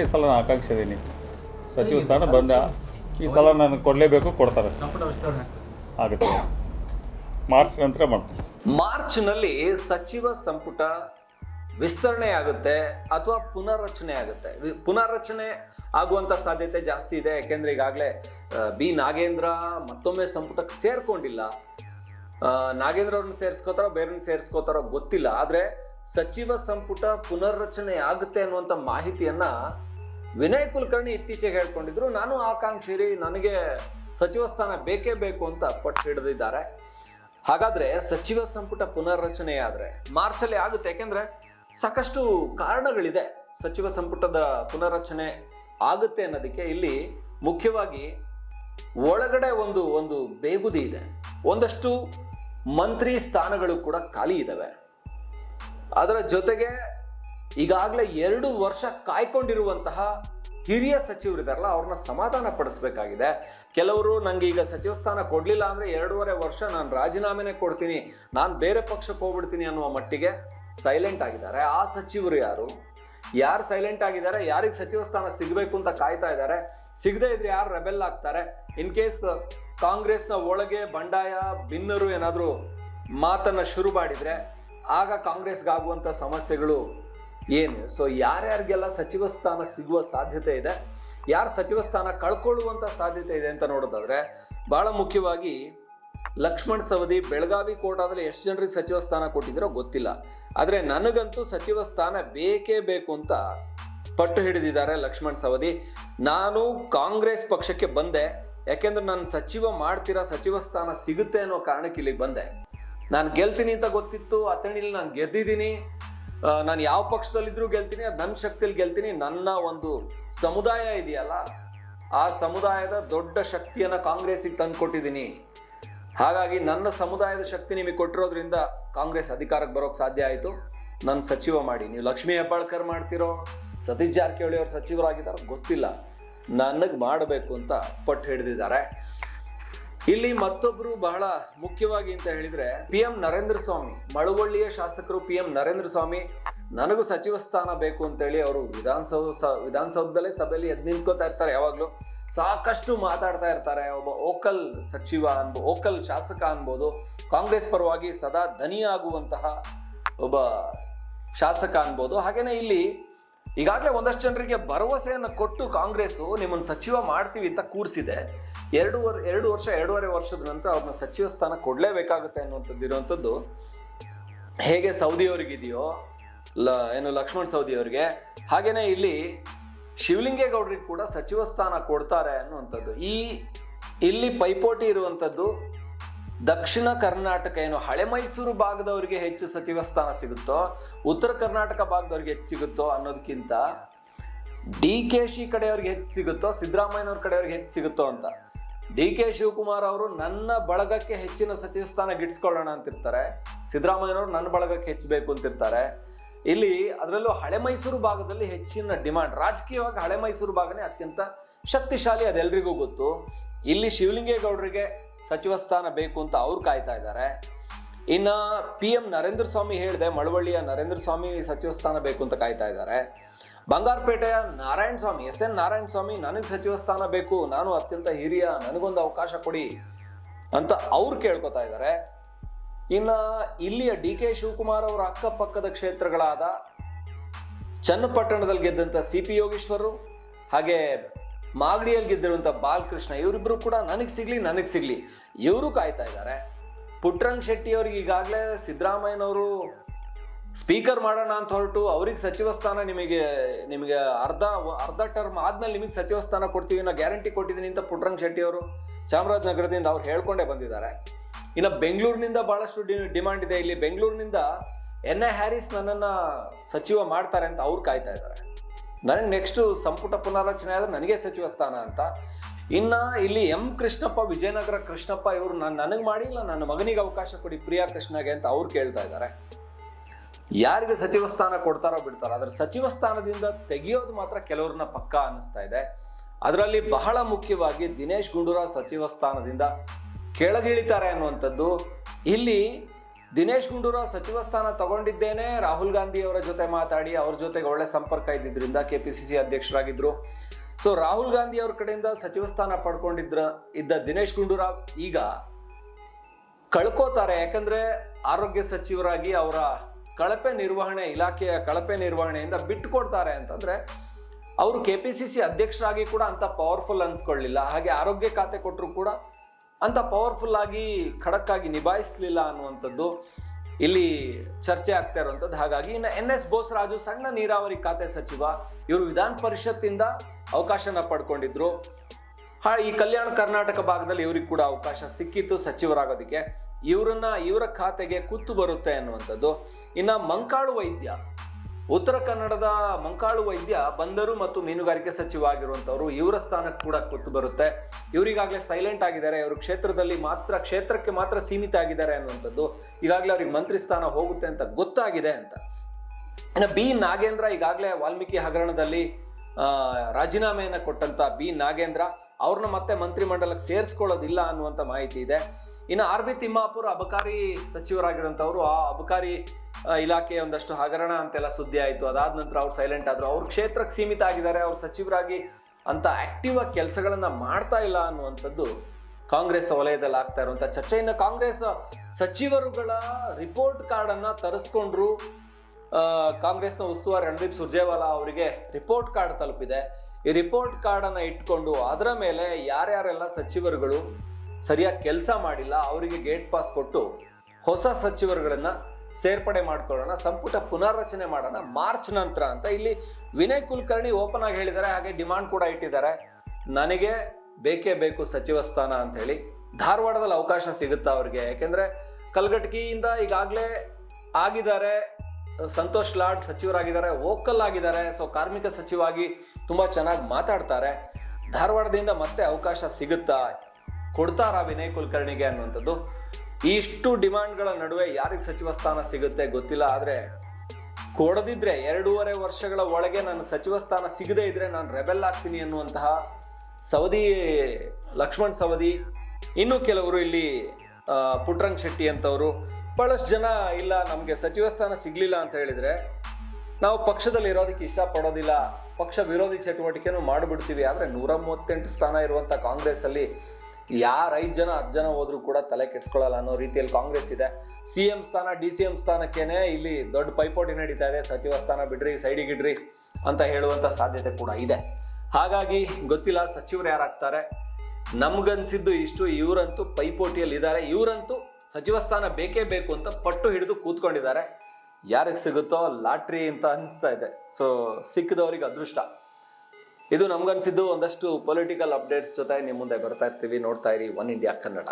ಈ ಸಲ ನಾನು ಆಕಾಂಕ್ಷಿದ್ದೀನಿ ಸಚಿವ ಸ್ಥಾನ ಬಂದ ಈ ಸಲ ನಾನು ಕೊಡಲೇಬೇಕು ಕೊಡ್ತಾರೆ. ಸಂಪುಟ ವಿಸ್ತರಣೆ. ಆಗುತ್ತೆ. ಮಾರ್ಚ್ ನಂತರ ಮಾಡ್ತೀನಿ. ಮಾರ್ಚ್ನಲ್ಲಿ ಸಚಿವ ಸಂಪುಟ ವಿಸ್ತರಣೆ ಆಗುತ್ತೆ ಅಥವಾ ಪುನರ್ರಚನೆ ಆಗುತ್ತೆ. ಪುನರ್ರಚನೆ ಆಗುವಂಥ ಸಾಧ್ಯತೆ ಜಾಸ್ತಿ ಇದೆ. ಯಾಕೆಂದರೆ ಈಗಾಗಲೇ ಬಿ ನಾಗೇಂದ್ರ ಮತ್ತೊಮ್ಮೆ ಸಂಪುಟಕ್ಕೆ ಸೇರ್ಕೊಂಡಿಲ್ಲ. ಆ, ನಾಗೇಂದ್ರ ಅವ್ರನ್ನ ಸೇರಿಸ್ಕೋತಾರೋ ಬೇರೆಯವ್ರನ್ನ ಸೇರಿಸ್ಕೋತಾರೋ ಗೊತ್ತಿಲ್ಲ. ಆದ್ರೆ ಸಚಿವ ಸಂಪುಟ ಪುನರ್ರಚನೆ ಆಗುತ್ತೆ ಅನ್ನುವಂಥ ಮಾಹಿತಿಯನ್ನ ವಿನಯ್ ಕುಲಕರ್ಣಿ ಇತ್ತೀಚೆಗೆ ಹೇಳ್ಕೊಂಡಿದ್ರು, ನಾನು ಆಕಾಂಕ್ಷಿ ರೀ ನನಗೆ ಸಚಿವ ಸ್ಥಾನ ಬೇಕೇ ಬೇಕು ಅಂತ ಪಟ್ಟು ಹಿಡಿದಿದ್ದಾರೆ. ಹಾಗಾದ್ರೆ ಸಚಿವ ಸಂಪುಟ ಪುನರ್ರಚನೆ ಆದ್ರೆ ಮಾರ್ಚಲ್ಲಿ ಆಗುತ್ತೆ, ಯಾಕೆಂದ್ರೆ ಸಾಕಷ್ಟು ಕಾರಣಗಳಿದೆ ಸಚಿವ ಸಂಪುಟದ ಪುನರ್ರಚನೆ ಆಗುತ್ತೆ ಅನ್ನೋದಕ್ಕೆ ಇಲ್ಲಿ ಮುಖ್ಯವಾಗಿ ಒಳಗಡೆ ಒಂದು ಒಂದು ಬೇಗುದಿ ಇದೆ. ಒಂದಷ್ಟು ಮಂತ್ರಿ ಸ್ಥಾನಗಳು ಕೂಡ ಖಾಲಿ ಇದ್ದಾವೆ ಅದರ ಜೊತೆಗೆ ಈಗಾಗಲೇ ಎರಡು ವರ್ಷ ಕಾಯ್ಕೊಂಡಿರುವಂತಹ ಹಿರಿಯ ಸಚಿವರಿದಾರಲ್ಲ, ಅವ್ರನ್ನ ಸಮಾಧಾನ ಪಡಿಸ್ಬೇಕಾಗಿದೆ. ಕೆಲವರು ನಂಗೆ ಈಗ ಸಚಿವ ಸ್ಥಾನ ಕೊಡಲಿಲ್ಲ ಅಂದ್ರೆ ಎರಡೂವರೆ ವರ್ಷ ನಾನು ರಾಜೀನಾಮೆನೇ ಕೊಡ್ತೀನಿ, ನಾನು ಬೇರೆ ಪಕ್ಷಕ್ಕೆ ಹೋಗ್ಬಿಡ್ತೀನಿ ಅನ್ನುವ ಮಟ್ಟಿಗೆ ಸೈಲೆಂಟ್ ಆಗಿದ್ದಾರೆ. ಆ ಸಚಿವರು ಯಾರು? ಯಾರು ಸೈಲೆಂಟ್ ಆಗಿದ್ದಾರೆ? ಯಾರಿಗೆ ಸಚಿವ ಸ್ಥಾನ ಸಿಗಬೇಕು ಅಂತ ಕಾಯ್ತಾ ಇದ್ದಾರೆ? ಸಿಗದೇ ಇದ್ರೆ ಯಾರು ರೆಬೆಲ್ ಆಗ್ತಾರೆ? ಇನ್ ಕೇಸ್ ಕಾಂಗ್ರೆಸ್ನ ಒಳಗೆ ಬಂಡಾಯ ಭಿನ್ನರು ಏನಾದರೂ ಮಾತನ್ನ ಶುರು ಮಾಡಿದ್ರೆ ಆಗ ಕಾಂಗ್ರೆಸ್ಗಾಗುವಂಥ ಸಮಸ್ಯೆಗಳು ಏನು? ಸೊ ಯಾರ್ಯಾರಿಗೆಲ್ಲ ಸಚಿವ ಸ್ಥಾನ ಸಿಗುವ ಸಾಧ್ಯತೆ ಇದೆ? ಯಾರು ಸಚಿವ ಸ್ಥಾನ ಕಳ್ಕೊಳ್ಳುವಂತ ಸಾಧ್ಯತೆ ಇದೆ ಅಂತ ನೋಡೋದಾದ್ರೆ, ಬಹಳ ಮುಖ್ಯವಾಗಿ ಲಕ್ಷ್ಮಣ್ ಸವದಿ ಬೆಳಗಾವಿ ಕೋಟಾದಲ್ಲಿ ಎಷ್ಟು ಜನರಿಗೆ ಸಚಿವ ಸ್ಥಾನ ಕೊಟ್ಟಿದ್ದೀರೋ ಗೊತ್ತಿಲ್ಲ. ಆದರೆ ನನಗಂತೂ ಸಚಿವ ಸ್ಥಾನ ಬೇಕೇ ಬೇಕು ಅಂತ ಪಟ್ಟು ಹಿಡಿದಿದ್ದಾರೆ ಲಕ್ಷ್ಮಣ್ ಸವದಿ. ನಾನು ಕಾಂಗ್ರೆಸ್ ಪಕ್ಷಕ್ಕೆ ಬಂದೆ. ಯಾಕೆಂದ್ರೆ ನಾನು ಸಚಿವ ಮಾಡ್ತೀರಾ ಸಚಿವ ಸ್ಥಾನ ಸಿಗುತ್ತೆ ಅನ್ನೋ ಕಾರಣಕ್ಕೆ ಇಲ್ಲಿಗೆ ಬಂದೆ. ನಾನು ಗೆಲ್ತೀನಿ ಅಂತ ಗೊತ್ತಿತ್ತು. ಅತಣಿಲಿ ನಾನು ಗೆದ್ದಿದ್ದೀನಿ. ನಾನು ಯಾವ ಪಕ್ಷದಲ್ಲಿದ್ದರೂ ಗೆಲ್ತೀನಿ, ಅದು ನನ್ನ ಶಕ್ತಿಯಲ್ಲಿ ಗೆಲ್ತೀನಿ, ನನ್ನ ಒಂದು ಸಮುದಾಯ ಇದೆಯಲ್ಲ, ಆ ಸಮುದಾಯದ ದೊಡ್ಡ ಶಕ್ತಿಯನ್ನು ಕಾಂಗ್ರೆಸ್ಸಿಗೆ ತಂದು ಕೊಟ್ಟಿದ್ದೀನಿ. ಹಾಗಾಗಿ ನನ್ನ ಸಮುದಾಯದ ಶಕ್ತಿ ನಿಮಗೆ ಕೊಟ್ಟಿರೋದ್ರಿಂದ ಕಾಂಗ್ರೆಸ್ ಅಧಿಕಾರಕ್ಕೆ ಬರೋಕೆ ಸಾಧ್ಯ ಆಯಿತು. ನನ್ನ ಸಚಿವ ಮಾಡಿ, ನೀವು ಲಕ್ಷ್ಮೀ ಹೆಬ್ಬಾಳ್ಕರ್ ಮಾಡ್ತಿರೋ, ಸತೀಶ್ ಜಾರಕಿಹೊಳಿ ಅವರು ಸಚಿವರಾಗಿದ್ದಾರೆ, ಗೊತ್ತಿಲ್ಲ. ನನಗೆ ಮಾಡಬೇಕು ಅಂತ ಪಟ್ಟು ಹಿಡಿದಿದ್ದಾರೆ. ಇಲ್ಲಿ ಮತ್ತೊಬ್ರು ಬಹಳ ಮುಖ್ಯವಾಗಿ ಅಂತ ಹೇಳಿದ್ರೆ ಪಿ ಎಂ ನರೇಂದ್ರ ಸ್ವಾಮಿ. ಮಳವಳ್ಳಿಯ ಶಾಸಕರು ಪಿ ಎಂ ನರೇಂದ್ರ ಸ್ವಾಮಿ. ನನಗೂ ಸಚಿವ ಸ್ಥಾನ ಬೇಕು ಅಂತೇಳಿ ಅವರು ವಿಧಾನಸೌಧ ವಿಧಾನಸೌಧದಲ್ಲೇ ಸಭೆಯಲ್ಲಿ ಎದ್ದು ನಿಂತ್ಕೋತಾ ಇರ್ತಾರೆ ಯಾವಾಗಲೂ. ಸಾಕಷ್ಟು ಮಾತಾಡ್ತಾ ಇರ್ತಾರೆ. ಒಬ್ಬ ಓಕಲ್ ಸಚಿವ ಅನ್ಬೋ, ಓಕಲ್ ಶಾಸಕ ಅನ್ಬೋದು. ಕಾಂಗ್ರೆಸ್ ಪರವಾಗಿ ಸದಾ ಧನಿಯಾಗುವಂತಹ ಒಬ್ಬ ಶಾಸಕ ಅನ್ಬೋದು. ಹಾಗೇನೆ ಇಲ್ಲಿ ಈಗಾಗಲೇ ಒಂದಷ್ಟು ಜನರಿಗೆ ಭರವಸೆಯನ್ನು ಕೊಟ್ಟು ಕಾಂಗ್ರೆಸ್ಸು ನಿಮ್ಮನ್ನು ಸಚಿವ ಮಾಡ್ತೀವಿ ಅಂತ ಕೂರಿಸಿದೆ. ಎರಡು ಎರಡು ವರ್ಷ, ಎರಡೂವರೆ ವರ್ಷದ ನಂತರ ಅವ್ರನ್ನ ಸಚಿವ ಸ್ಥಾನ ಕೊಡಲೇಬೇಕಾಗುತ್ತೆ ಅನ್ನುವಂಥದ್ದು ಇರುವಂಥದ್ದು. ಹೇಗೆ ಸೌದಿಯವರಿಗಿದೆಯೋ ಲ, ಏನು ಲಕ್ಷ್ಮಣ್ ಸೌದಿ ಅವರಿಗೆ ಹಾಗೆಯೇ ಇಲ್ಲಿ ಶಿವಲಿಂಗೇಗೌಡರಿಗೆ ಕೂಡ ಸಚಿವ ಸ್ಥಾನ ಕೊಡ್ತಾರೆ ಅನ್ನುವಂಥದ್ದು. ಈ, ಇಲ್ಲಿ ಪೈಪೋಟಿ ಇರುವಂಥದ್ದು ದಕ್ಷಿಣ ಕರ್ನಾಟಕ ಏನು ಹಳೆ ಮೈಸೂರು ಭಾಗದವರಿಗೆ ಹೆಚ್ಚು ಸಚಿವ ಸ್ಥಾನ ಸಿಗುತ್ತೋ, ಉತ್ತರ ಕರ್ನಾಟಕ ಭಾಗದವ್ರಿಗೆ ಹೆಚ್ಚು ಸಿಗುತ್ತೋ ಅನ್ನೋದಕ್ಕಿಂತ ಡಿ ಕೆ ಶಿ ಕಡೆಯವ್ರಿಗೆ ಹೆಚ್ಚು ಸಿಗುತ್ತೋ, ಸಿದ್ದರಾಮಯ್ಯನವ್ರ ಕಡೆಯವ್ರಿಗೆ ಹೆಚ್ಚು ಸಿಗುತ್ತೋ ಅಂತ. ಡಿ ಕೆ ಶಿವಕುಮಾರ್ ಅವರು ನನ್ನ ಬಳಗಕ್ಕೆ ಹೆಚ್ಚಿನ ಸಚಿವ ಸ್ಥಾನ ಗಿಟ್ಸ್ಕೊಳ್ಳೋಣ ಅಂತಿರ್ತಾರೆ. ಸಿದ್ದರಾಮಯ್ಯನವರು ನನ್ನ ಬಳಗಕ್ಕೆ ಹೆಚ್ಚಬೇಕು ಅಂತಿರ್ತಾರೆ. ಇಲ್ಲಿ ಅದರಲ್ಲೂ ಹಳೆ ಮೈಸೂರು ಭಾಗದಲ್ಲಿ ಹೆಚ್ಚಿನ ಡಿಮಾಂಡ್, ರಾಜಕೀಯವಾಗಿ ಹಳೆ ಮೈಸೂರು ಭಾಗನೇ ಅತ್ಯಂತ ಶಕ್ತಿಶಾಲಿ ಅದೆಲ್ಲರಿಗೂ ಗೊತ್ತು. ಇಲ್ಲಿ ಶಿವಲಿಂಗೇಗೌಡರಿಗೆ ಸಚಿವ ಸ್ಥಾನ ಬೇಕು ಅಂತ ಅವ್ರು ಕಾಯ್ತಾ ಇದ್ದಾರೆ. ಇನ್ನ ಪಿ ಎಂ ನರೇಂದ್ರ ಸ್ವಾಮಿ ಹೇಳಿದೆ, ಮಳವಳ್ಳಿಯ ನರೇಂದ್ರ ಸ್ವಾಮಿ ಸಚಿವ ಸ್ಥಾನ ಬೇಕು ಅಂತ ಕಾಯ್ತಾ ಇದ್ದಾರೆ. ಬಂಗಾರಪೇಟೆಯ ನಾರಾಯಣ ಸ್ವಾಮಿ, ಎಸ್ ಎನ್ ನಾರಾಯಣ ಸ್ವಾಮಿ ನನಗೆ ಸಚಿವ ಸ್ಥಾನ ಬೇಕು, ನಾನು ಅತ್ಯಂತ ಹಿರಿಯ, ನನಗೊಂದು ಅವಕಾಶ ಕೊಡಿ ಅಂತ ಅವ್ರು ಕೇಳ್ಕೊತಾ ಇದ್ದಾರೆ. ಇನ್ನ ಇಲ್ಲಿಯ ಡಿ ಕೆ ಶಿವಕುಮಾರ್ ಅವರ ಅಕ್ಕಪಕ್ಕದ ಕ್ಷೇತ್ರಗಳಾದ ಚನ್ನಪಟ್ಟಣದಲ್ಲಿ ಗೆದ್ದಂತ ಸಿ ಪಿ ಯೋಗೇಶ್ವರರು ಹಾಗೆ ಮಾಗಡಿಯಲ್ಲಿ ಗೆದ್ದಿರುವಂಥ ಬಾಲಕೃಷ್ಣ, ಇವರಿಬ್ರು ಕೂಡ ನನಗೆ ಸಿಗಲಿ ನನಗೆ ಸಿಗಲಿ. ಇವರು ಕಾಯ್ತಾ ಇದ್ದಾರೆ ಪುಟ್ರಂಗ್ ಶೆಟ್ಟಿ ಅವ್ರಿಗೆ ಈಗಾಗಲೇ ಸಿದ್ದರಾಮಯ್ಯನವರು ಸ್ಪೀಕರ್ ಮಾಡೋಣ ಅಂತ ಹೊರಟು, ಅವ್ರಿಗೆ ಸಚಿವ ಸ್ಥಾನ ನಿಮಗೆ ನಿಮಗೆ ಅರ್ಧ ಅರ್ಧ ಟರ್ಮ್ ಆದ್ಮೇಲೆ ನಿಮಗೆ ಸಚಿವ ಸ್ಥಾನ ಕೊಡ್ತೀವಿ ನಾ ಗ್ಯಾರಂಟಿ ಕೊಟ್ಟಿದ್ದೀನಿ ಅಂತ ಪುಟ್ರಂಗ್ ಶೆಟ್ಟಿ ಅವರು ಚಾಮರಾಜನಗರದಿಂದ ಅವ್ರು ಹೇಳ್ಕೊಂಡೇ ಬಂದಿದ್ದಾರೆ. ಇನ್ನು ಬೆಂಗಳೂರಿನಿಂದ ಭಾಳಷ್ಟು ಡಿ ಡಿಮಾಂಡ್ ಇದೆ. ಇಲ್ಲಿ ಬೆಂಗಳೂರಿನಿಂದ ಎನ್ ಎ ಹ್ಯಾರಿಸ್ ನನ್ನನ್ನು ಸಚಿವ ಮಾಡ್ತಾರೆ ಅಂತ ಅವ್ರು ಕಾಯ್ತಾ ಇದ್ದಾರೆ. ನನಗೆ ನೆಕ್ಸ್ಟು ಸಂಪುಟ ಪುನಾರಚನೆ ಆದ್ರೆ ನನಗೆ ಸಚಿವ ಸ್ಥಾನ ಅಂತ. ಇನ್ನ ಇಲ್ಲಿ ಎಂ ಕೃಷ್ಣಪ್ಪ, ವಿಜಯನಗರ ಕೃಷ್ಣಪ್ಪ ಇವರು ನಾನು, ನನಗೆ ಮಾಡಿಲ್ಲ, ನನ್ನ ಮಗನಿಗೆ ಅವಕಾಶ ಕೊಡಿ ಪ್ರಿಯಾ ಕೃಷ್ಣಗೆ ಅಂತ ಅವ್ರು ಕೇಳ್ತಾ ಇದ್ದಾರೆ ಯಾರಿಗೆ ಸಚಿವ ಸ್ಥಾನ ಕೊಡ್ತಾರೋ ಬಿಡ್ತಾರೋ. ಆದರೆ ಸಚಿವ ಸ್ಥಾನದಿಂದ ತೆಗೆಯೋದು ಮಾತ್ರ ಕೆಲವ್ರನ್ನ ಪಕ್ಕ ಅನ್ನಿಸ್ತಾ ಇದೆ. ಅದರಲ್ಲಿ ಬಹಳ ಮುಖ್ಯವಾಗಿ ದಿನೇಶ್ ಗುಂಡೂರಾವ್ ಸಚಿವ ಸ್ಥಾನದಿಂದ ಕೆಳಗಿಳಿತಾರೆ ಅನ್ನುವಂಥದ್ದು. ಇಲ್ಲಿ ದಿನೇಶ್ ಗುಂಡೂರಾವ್ ಸಚಿವ ಸ್ಥಾನ ತಗೊಂಡಿದ್ದೇನೆ. ರಾಹುಲ್ ಗಾಂಧಿ ಅವರ ಜೊತೆ ಮಾತಾಡಿ, ಅವ್ರ ಜೊತೆಗೆ ಒಳ್ಳೆ ಸಂಪರ್ಕ ಇದ್ದಿದ್ರಿಂದ ಕೆ ಪಿ ಸಿ ಸಿ ಅಧ್ಯಕ್ಷರಾಗಿದ್ದರು ಸೊ ರಾಹುಲ್ ಗಾಂಧಿ ಅವ್ರ ಕಡೆಯಿಂದ ಸಚಿವ ಸ್ಥಾನ ಪಡ್ಕೊಂಡಿದ್ರ, ಇದ್ದ ದಿನೇಶ್ ಗುಂಡೂರಾವ್ ಈಗ ಕಳ್ಕೋತಾರೆ. ಯಾಕಂದ್ರೆ ಆರೋಗ್ಯ ಸಚಿವರಾಗಿ ಅವರ ಕಳಪೆ ನಿರ್ವಹಣೆ, ಇಲಾಖೆಯ ಕಳಪೆ ನಿರ್ವಹಣೆಯಿಂದ ಬಿಟ್ಟುಕೊಡ್ತಾರೆ ಅಂತಂದ್ರೆ, ಅವರು ಕೆ ಪಿ ಸಿ ಸಿ ಅಧ್ಯಕ್ಷರಾಗಿ ಕೂಡ ಅಂತ ಪವರ್ಫುಲ್ ಅನ್ಸ್ಕೊಳ್ಳಿಲ್ಲ. ಹಾಗೆ ಆರೋಗ್ಯ ಖಾತೆ ಕೊಟ್ಟರು ಕೂಡ ಅಂತ ಪವರ್ಫುಲ್ ಆಗಿ ಖಡಕ್ ಆಗಿ ನಿಭಾಯಿಸ್ಲಿಲ್ಲ ಅನ್ನುವಂಥದ್ದು ಇಲ್ಲಿ ಚರ್ಚೆ ಆಗ್ತಾ ಇರುವಂಥದ್ದು. ಹಾಗಾಗಿ ಇನ್ನು ಎನ್ ಎಸ್ ಬೋಸರಾಜು ಸಣ್ಣ ನೀರಾವರಿ ಖಾತೆ ಸಚಿವ, ಇವರು ವಿಧಾನ ಪರಿಷತ್ತಿಂದ ಅವಕಾಶನ ಪಡ್ಕೊಂಡಿದ್ರು. ಹಾ, ಈ ಕಲ್ಯಾಣ ಕರ್ನಾಟಕ ಭಾಗದಲ್ಲಿ ಇವ್ರಿಗೆ ಕೂಡ ಅವಕಾಶ ಸಿಕ್ಕಿತ್ತು ಸಚಿವರಾಗೋದಕ್ಕೆ. ಇವರನ್ನ, ಇವರ ಖಾತೆಗೆ ಕುತ್ತು ಬರುತ್ತೆ ಅನ್ನುವಂಥದ್ದು. ಇನ್ನು ಮಂಕಾಳು ವೈದ್ಯ ಉತ್ತರ ಕನ್ನಡದ ಮಂಕಾಳು ವೈದ್ಯ, ಬಂದರು ಮತ್ತು ಮೀನುಗಾರಿಕೆ ಸಚಿವ ಆಗಿರುವಂತವ್ರು ಇವರ ಸ್ಥಾನಕ್ಕೆ ಕೂಡ ಕೊಟ್ಟು ಬರುತ್ತೆ. ಇವರಿಗಾಗಲೇ ಸೈಲೆಂಟ್ ಆಗಿದ್ದಾರೆ. ಇವರು ಕ್ಷೇತ್ರದಲ್ಲಿ ಮಾತ್ರ, ಕ್ಷೇತ್ರಕ್ಕೆ ಮಾತ್ರ ಸೀಮಿತ ಆಗಿದ್ದಾರೆ ಅನ್ನುವಂಥದ್ದು ಈಗಾಗಲೇ ಅವ್ರಿಗೆ ಮಂತ್ರಿ ಸ್ಥಾನ ಹೋಗುತ್ತೆ ಅಂತ ಗೊತ್ತಾಗಿದೆ ಅಂತ. ಇನ್ನು ಬಿ ನಾಗೇಂದ್ರ ಈಗಾಗಲೇ ವಾಲ್ಮೀಕಿ ಹಗರಣದಲ್ಲಿ ರಾಜೀನಾಮೆಯನ್ನು ಕೊಟ್ಟಂತ ಬಿ ನಾಗೇಂದ್ರ, ಅವ್ರನ್ನ ಮತ್ತೆ ಮಂತ್ರಿಮಂಡಲಕ್ಕೆ ಸೇರಿಸ್ಕೊಳ್ಳೋದಿಲ್ಲ ಅನ್ನುವಂಥ ಮಾಹಿತಿ ಇದೆ. ಇನ್ನು ಆರ್ ಬಿ ತಿಮ್ಮಾಪುರ ಅಬಕಾರಿ ಸಚಿವರಾಗಿರುವಂಥವ್ರು ಆ ಅಬಕಾರಿ ಇಲಾಖೆ ಇಲಾಖೆಯ ಒಂದಷ್ಟು ಹಗರಣ ಅಂತೆಲ್ಲ ಸುದ್ದಿ ಆಯಿತು. ಅದಾದ ನಂತರ ಅವ್ರು ಸೈಲೆಂಟ್ ಆದ್ರು. ಅವ್ರ ಕ್ಷೇತ್ರಕ್ಕೆ ಸೀಮಿತ ಆಗಿದ್ದಾರೆ. ಅವ್ರು ಸಚಿವರಾಗಿ ಅಂತ ಆಕ್ಟಿವ್ ಆಗಿ ಕೆಲಸಗಳನ್ನ ಮಾಡ್ತಾ ಇಲ್ಲ ಅನ್ನುವಂಥದ್ದು ಕಾಂಗ್ರೆಸ್ ವಲಯದಲ್ಲಿ ಆಗ್ತಾ ಇರುವಂಥ ಚರ್ಚೆ. ಇನ್ನು ಕಾಂಗ್ರೆಸ್ ಸಚಿವರುಗಳ ರಿಪೋರ್ಟ್ ಕಾರ್ಡ್ ಅನ್ನ ತರಿಸ್ಕೊಂಡ್ರು ಕಾಂಗ್ರೆಸ್ನ ಉಸ್ತುವಾರಿ ರಣದೀಪ್ ಸುರ್ಜೇವಾಲಾ ಅವರಿಗೆ ರಿಪೋರ್ಟ್ ಕಾರ್ಡ್ ತಲುಪಿದೆ. ಈ ರಿಪೋರ್ಟ್ ಕಾರ್ಡನ್ನು ಇಟ್ಕೊಂಡು ಅದರ ಮೇಲೆ ಯಾರ್ಯಾರೆಲ್ಲ ಸಚಿವರುಗಳು ಸರಿಯಾಗಿ ಕೆಲಸ ಮಾಡಿಲ್ಲ, ಅವರಿಗೆ ಗೇಟ್ ಪಾಸ್ ಕೊಟ್ಟು ಹೊಸ ಸಚಿವರುಗಳನ್ನ ಸೇರ್ಪಡೆ ಮಾಡ್ಕೊಳ್ಳೋಣ, ಸಂಪುಟ ಪುನರ್ರಚನೆ ಮಾಡೋಣ, ಮಾರ್ಚ್ ನಂತರ ಅಂತ ಇಲ್ಲಿ ವಿನಯ್ ಕುಲಕರ್ಣಿ ಓಪನ್ ಆಗಿ ಹೇಳಿದ್ದಾರೆ, ಹಾಗೆ ಡಿಮಾಂಡ್ ಕೂಡ ಇಟ್ಟಿದ್ದಾರೆ. ನನಗೆ ಬೇಕೇ ಬೇಕು ಸಚಿವ ಸ್ಥಾನ ಅಂತ ಹೇಳಿ ಧಾರವಾಡದಲ್ಲಿ ಅವಕಾಶ ಸಿಗುತ್ತಾ ಅವ್ರಿಗೆ? ಯಾಕೆಂದ್ರೆ ಕಲ್ಗಟ್ಕಿಯಿಂದ ಈಗಾಗಲೇ ಆಗಿದ್ದಾರೆ, ಸಂತೋಷ್ ಲಾಡ್ ಸಚಿವರಾಗಿದ್ದಾರೆ, ವೋಕಲ್ ಆಗಿದ್ದಾರೆ ಸೊ ಕಾರ್ಮಿಕ ಸಚಿವಾಗಿ ತುಂಬಾ ಚೆನ್ನಾಗಿ ಮಾತಾಡ್ತಾರೆ. ಧಾರವಾಡದಿಂದ ಮತ್ತೆ ಅವಕಾಶ ಸಿಗುತ್ತಾ? ಕೊಡ್ತಾರಾ ವಿನಯ್ ಕುಲಕರ್ಣಿಗೆ ಅನ್ನುವಂಥದ್ದು. ಇಷ್ಟು ಡಿಮಾಂಡ್ಗಳ ನಡುವೆ ಯಾರಿಗೆ ಸಚಿವ ಸ್ಥಾನ ಸಿಗುತ್ತೆ ಗೊತ್ತಿಲ್ಲ, ಆದ್ರೆ ಕೊಡದಿದ್ರೆ ಎರಡೂವರೆ ವರ್ಷಗಳ ಒಳಗೆ ನಾನು ಸಚಿವ ಸ್ಥಾನ ಸಿಗದೇ ಇದ್ರೆ ನಾನು ರೆಬೆಲ್ ಆಗ್ತೀನಿ ಅನ್ನುವಂತಹ ಸವದಿ, ಲಕ್ಷ್ಮಣ್ ಸವದಿ, ಇನ್ನು ಕೆಲವರು ಇಲ್ಲಿ ಪುಟ್ರಂಗ್ ಶೆಟ್ಟಿ ಅಂತವರು, ಬಹಳಷ್ಟು ಜನ ಇಲ್ಲ ನಮಗೆ ಸಚಿವ ಸ್ಥಾನ ಸಿಗ್ಲಿಲ್ಲ ಅಂತ ಹೇಳಿದ್ರೆ ನಾವು ಪಕ್ಷದಲ್ಲಿ ಇರೋದಕ್ಕೆ ಇಷ್ಟಪಡೋದಿಲ್ಲ. ಪಕ್ಷ ವಿರೋಧಿ ಚಟುವಟಿಕೆನೂ ಮಾಡಿಬಿಡ್ತೀವಿ, ಆದರೆ ನೂರ ಮೂವತ್ತೆಂಟು ಸ್ಥಾನ ಇರುವಂಥ ಕಾಂಗ್ರೆಸ್ ಅಲ್ಲಿ ಯಾರು ಐದು ಜನ ಹತ್ತು ಜನ ಹೋದ್ರು ಕೂಡ ತಲೆ ಕೆಡ್ಸ್ಕೊಳ್ಳಲ್ಲ ಅನ್ನೋ ರೀತಿಯಲ್ಲಿ ಕಾಂಗ್ರೆಸ್ ಇದೆ. ಸಿ ಎಂ ಸ್ಥಾನ, ಡಿ ಸಿ ಎಂ ಸ್ಥಾನಕ್ಕೇನೆ ಇಲ್ಲಿ ದೊಡ್ಡ ಪೈಪೋಟಿ ನಡೀತಾ ಇದೆ. ಸಚಿವ ಸ್ಥಾನ ಬಿಡ್ರಿ ಸೈಡಿಗಿಡ್ರಿ ಅಂತ ಹೇಳುವಂತ ಸಾಧ್ಯತೆ ಕೂಡ ಇದೆ. ಹಾಗಾಗಿ ಗೊತ್ತಿಲ್ಲ ಸಚಿವರು ಯಾರಾಗ್ತಾರೆ ನಮ್ಗನ್ಸಿದ್ದು ಇಷ್ಟು, ಇವರಂತೂ ಪೈಪೋಟಿಯಲ್ಲಿ ಇದ್ದಾರೆ ಇವರಂತೂ ಸಚಿವ ಸ್ಥಾನ ಬೇಕೇ ಬೇಕು ಅಂತ ಪಟ್ಟು ಹಿಡಿದು ಕೂತ್ಕೊಂಡಿದ್ದಾರೆ. ಯಾರಿಗೆ ಸಿಗುತ್ತೋ ಲಾಟ್ರಿ ಅಂತ ಅನಿಸ್ತಾ ಇದೆ. ಸೊ ಸಿಕ್ಕಿದವರಿಗೆ ಅದೃಷ್ಟ. ಇದು ನಮ್ಗನ್ಸಿದ್ದು ಒಂದಷ್ಟು ಪೊಲಿಟಿಕಲ್ ಅಪ್ಡೇಟ್ಸ್ ಜೊತೆ ನಿಮ್ಮ ಮುಂದೆ ಬರ್ತಾ ಇರ್ತೀವಿ. ನೋಡ್ತಾ ಇರಿ, ಒನ್ ಇಂಡಿಯಾ ಕನ್ನಡ.